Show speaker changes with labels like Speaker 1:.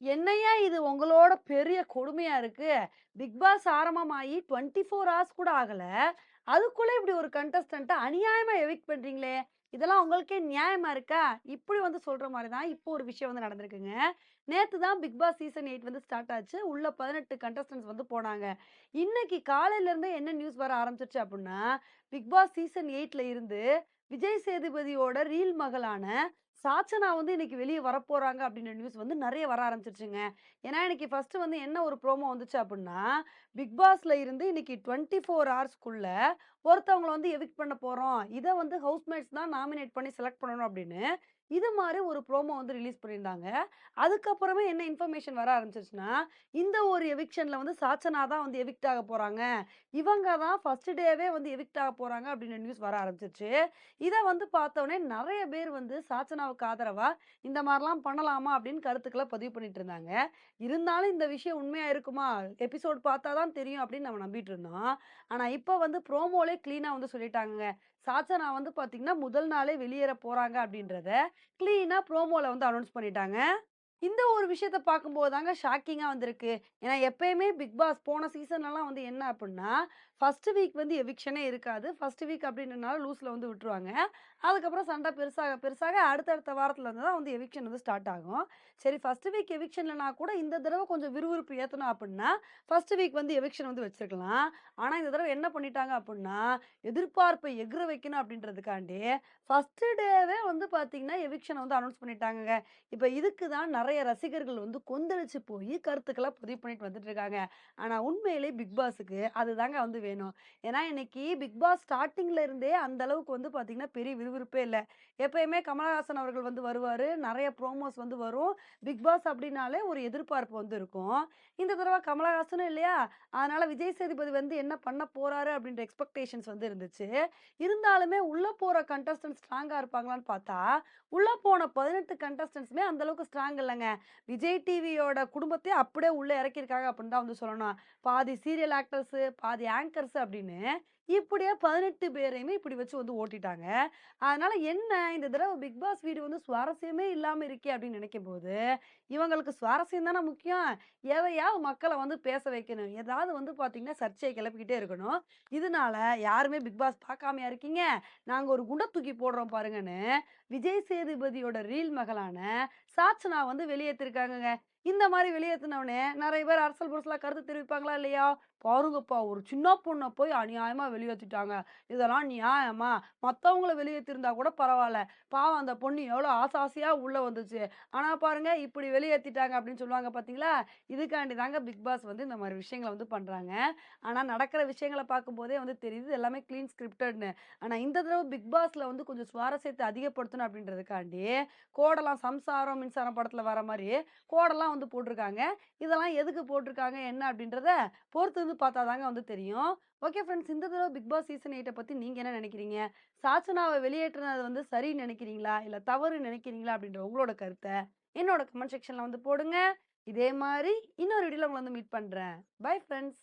Speaker 1: என்னய்யா இது உங்களோட பெரிய கொடுமையா இருக்கு? பிக் பாஸ் ஆரம்பமாயி 24 ஹார்ஸ் கூட ஆகல. அதுக்குள்ள இப்படி ஒரு கண்டஸ்டண்ட்டை அநியாயமா எவிக் பண்றீங்களே! இதெல்லாம் உங்களுக்கே நியாயமா இருக்கா? இப்படி வந்து சொல்ற மாதிரி தான் இப்போ ஒரு விஷயம் வந்து நடந்திருக்குங்க. நேத்து தான் பிக் பாஸ் சீசன் எயிட் வந்து ஸ்டார்ட் ஆச்சு. உள்ள பதினெட்டு கண்டஸ்டன்ஸ் வந்து போனாங்க. இன்னைக்கு காலையில இருந்து என்ன நியூஸ் வர ஆரம்பிச்சிருச்சு அப்படின்னா பிக் பாஸ் சீசன் எயிட்ல இருந்து விஜய் சேதுபதியோட ரீல் மகளான சாச்சனா வந்து இன்னைக்கு வெளியே வரப்போறாங்க அப்படின்ற நியூஸ் வந்து நிறைய வர ஆரம்பிச்சிருச்சுங்க ஏன்னா, இன்னைக்கு ஃபர்ஸ்ட்டு வந்து என்ன ஒரு ப்ரோமோ வந்துச்சு அப்படின்னா பிக் பாஸ்ல இருந்து இன்னைக்கு 24 ஹார்ஸ்க்குள்ள ஒருத்தவங்கள வந்து எவிக்ட் பண்ண போறோம். இதை வந்து ஹவுஸ்மேட்ஸ் தான் நாமினேட் பண்ணி செலக்ட் பண்ணணும் அப்படின்னு இது மாதிரி ஒரு ப்ரோமோ வந்து ரிலீஸ் பண்ணியிருந்தாங்க. அதுக்கப்புறமே என்ன இன்ஃபர்மேஷன் வர ஆரம்பிச்சிருச்சுன்னா இந்த ஒரு எவிக்ஷனில் வந்து சாச்சனா தான் வந்து எவிக்ட் ஆக போகிறாங்க இவங்க தான் ஃபர்ஸ்ட் டேவே வந்து எவிக்ட் ஆக போகிறாங்க அப்படின்ற நியூஸ் வர ஆரம்பிச்சிருச்சு இதை வந்து பார்த்தோன்னே நிறைய பேர் வந்து சாச்சனா சாச்சனாவுக்கு ஆதரவா, இந்த மாதிரிலாம் பண்ணலாமா அப்படின்னு கருத்துக்களை பதிவு பண்ணிட்டு இருந்தாங்க. இருந்தாலும் இந்த விஷயம் உண்மையா இருக்குமா? எபிசோட் பார்த்தா தான் தெரியும் அப்படின்னு நம்ம நம்பிட்டு இருந்தோம். ஆனா, இப்ப வந்து ப்ரோமோலே கிளீனா வந்து சொல்லிட்டாங்க சாச்சனா வந்து பார்த்தீங்கன்னா, முதல் நாளே வெளியேற போறாங்க அப்படின்றத கிளீனா ப்ரோமோல வந்து அனௌன்ஸ் பண்ணிட்டாங்க. இந்த ஒரு விஷயத்த பார்க்கும்போது தாங்க ஷாக்கிங்காக வந்திருக்கு. ஏன்னா, எப்பயுமே பிக் பாஸ் போன சீசன்லலாம் வந்து என்ன அப்படின்னா ஃபர்ஸ்ட் வீக் வந்து எவிக்ஷனே இருக்காது. ஃபர்ஸ்ட் வீக் அப்டின்றனால லூஸில் வந்து விட்டுருவாங்க. அதுக்கப்புறம் சண்டை பெருசாக பெருசாக அடுத்தடுத்த வாரத்துலேருந்து தான் வந்து எவிக்ஷன் வந்து ஸ்டார்ட் ஆகும். சரி ஃபஸ்ட்டு வீக் எவிக்ஷன்லனா கூட இந்த தடவை கொஞ்சம் விறுவிறுப்பு ஏற்றணும் அப்படின்னா ஃபஸ்ட்டு வீக் வந்து எவிக்ஷன் வந்து வச்சுருக்கலாம் ஆனால் இந்த தடவை என்ன பண்ணிட்டாங்க அப்படின்னா எதிர்பார்ப்பை எகிற வைக்கணும் அப்படின்றதுக்காண்டி ஃபஸ்ட்டு டேவே வந்து பார்த்தீங்கன்னா, எவிக்ஷனை வந்து அனௌன்ஸ் பண்ணிட்டாங்க இப்போ இதுக்கு தான் நிறைய ரசிகர்கள் வந்து கொந்தளிச்சு போய் கருத்துக்களை பதிவு பண்ணிட்டு வந்துட்டு இருக்காங்க. ஆனால் உண்மையிலே பிக் பாஸுக்கு அதுதாங்க வந்து வேணும். ஏன்னா, இன்னைக்கு பிக் பாஸ் ஸ்டார்டிங்கில் இருந்தே அந்த அளவுக்கு வந்து பார்த்தீங்கன்னா, பெரிய விறுவிறுப்பே இல்லை எப்பயுமே கமலஹாசன் அவர்கள் வந்து வருவார் நிறைய ப்ரோமோஸ் வந்து வரும். பிக் பாஸ் அப்படின்னாலே ஒரு எதிர்பார்ப்பு வந்து இருக்கும். இந்த தடவை கமலஹாசனும் இல்லையா? அதனால் விஜய் சேதுபதி வந்து என்ன பண்ண போகிறாரு அப்படின்ற எக்ஸ்பெக்டேஷன்ஸ் வந்து இருந்துச்சு. இருந்தாலுமே உள்ளே போகிற கண்டஸ்டன்ட் ஸ்ட்ராங்காக இருப்பாங்களான்னு பார்த்தா, உள்ளே போன 18 கண்டஸ்டன்ட்ஸுமே அந்த அளவுக்கு ஸ்ட்ராங் இல்லைங்க விஜய் டிவியோட குடும்பத்தையே அப்படியே உள்ளே இறக்கியிருக்காங்க அப்படின்னு தான் வந்து சொல்லணும். பாதி சீரியல் ஆக்டர்ஸு, பாதி ஆங்கர்ஸ் அப்படின்னு இப்படியே 18 பேரையுமே இப்படி வச்சு வந்து ஓட்டிட்டாங்க. அதனால என்ன இந்த தடவை பிக் பாஸ் வீடு வந்து சுவாரஸ்யமே இல்லாம இருக்கே அப்படின்னு நினைக்கும் போது இவங்களுக்கு சுவாரஸ்யம் தானே முக்கியம். எதையாவது மக்களை வந்து பேச வைக்கணும். ஏதாவது வந்து பார்த்தீங்கன்னா, சர்ச்சையை கிளப்பிக்கிட்டே இருக்கணும். இதனால யாருமே பிக் பாஸ் பார்க்காமையா இருக்கீங்க? நாங்க ஒரு குண்டை தூக்கி போடுறோம் பாருங்கன்னு, விஜய் சேதுபதியோட ரீல் மகளான சாச்சனா வந்து வெளியேற்றிருக்காங்க இந்த மாதிரி வெளியேற்றினவனே நிறைய பேர் அரசல் புரசலாக கருத்து தெரிவிப்பாங்களா இல்லையா? பாருங்கப்பா ஒரு சின்ன பொண்ணை போய் அநியாயமாக வெளியேற்றிட்டாங்க இதெல்லாம் நியாயமா? மற்றவங்கள வெளியேற்றிருந்தா கூட பரவாயில்ல பாவம் அந்த பொண்ணு எவ்வளோ ஆசை ஆசையாக உள்ளே வந்துச்சு. ஆனால் பாருங்க இப்படி வெளியேற்றிட்டாங்க அப்படின்னு சொல்லுவாங்க பார்த்தீங்களா? இதுக்காண்டி தாங்க பிக் பாஸ் வந்து இந்த மாதிரி விஷயங்கள வந்து பண்ணுறாங்க ஆனால் நடக்கிற விஷயங்களை பார்க்கும்போதே வந்து தெரியுது எல்லாமே க்ளீன் ஸ்கிரிப்டட்னு ஆனால் இந்த தடவை பிக் பாஸில் வந்து கொஞ்சம் சுவாரஸ்யத்தை அதிகப்படுத்தணும் அப்படின்றதுக்காண்டி கோடெல்லாம் சம்சாரம், மின்சாரம் படத்தில் வர மாதிரி கோடெல்லாம் வந்து போட்டிருக்காங்க. இதெல்லாம் எதுக்கு போட்டிருக்காங்க? என்ன? அப்படின்றத பொறுத்து வந்து பார்த்தா தாங்க வந்து தெரியும். ஓகே ஃப்ரெண்ட்ஸ் இந்த தடவை பிக் பாஸ் சீசன் எயிட்டை பற்றி நீங்கள் என்ன நினைக்கிறீங்க? சாச்சனாவை வெளியேற்றுனது வந்து சரின்னு நினைக்கிறீங்களா? இல்லை தவறு நினைக்கிறீங்களா? அப்படின்ற உங்களோட கருத்தை என்னோட கமெண்ட் செக்ஷனில் வந்து போடுங்க. இதே மாதிரி இன்னொரு வீடியோவில் உங்களை வந்து மீட் பண்ணுறேன் பை ஃப்ரெண்ட்ஸ்.